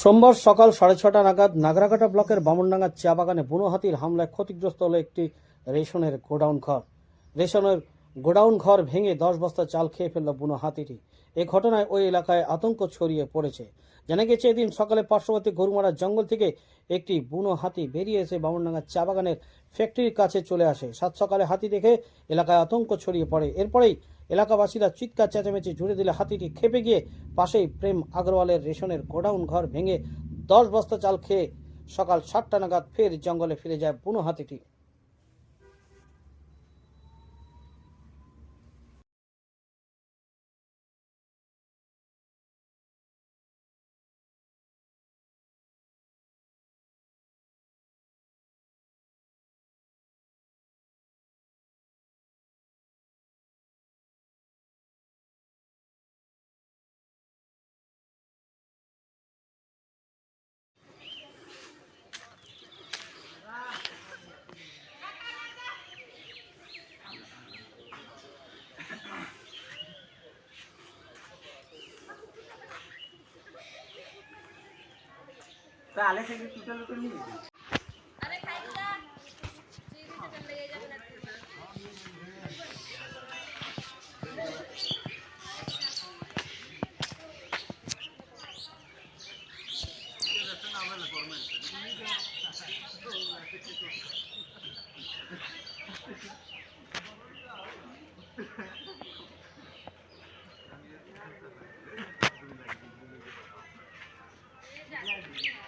সোমবার সকাল সাড়ে ছটা নাগাদ নাগরাকাটা ব্লকের বামনডাঙ্গার চা বাগানে বুনো হাতির হামলায় ক্ষতিগ্রস্ত হলো একটি রেশনের গোডাউন ঘর। রেশনের গোডাউন ঘর ভেঙে দশ বস্তা চাল খেয়ে ফেলল বুনো হাতিটি। এই ঘটনায় ওই এলাকায় আতঙ্ক ছড়িয়ে পড়েছে। জানা গেছে, এদিন সকালে পার্শ্ববর্তী গরুমারা জঙ্গল থেকে একটি বুনো হাতি বেরিয়ে এসে বামনডাঙ্গা চা বাগানের ফ্যাক্টরির কাছে চলে আসে। সাত সকালে হাতি দেখে এলাকায় আতঙ্ক ছড়িয়ে পড়ে। এরপরেই এলাকাবাসীরা চিৎকার, চেঁচামেচি জুড়ে দিলে হাতিটি খেপে গিয়ে পাশেই প্রেম আগরওয়ালের রেশনের গোডাউন ঘর ভেঙে দশ বস্তা চাল খেয়ে সকাল সাতটা নাগাদ ফের জঙ্গলে ফিরে যায় বুনো হাতিটি। তাহলে থেকে দুটো লোক নিয়ে Yeah.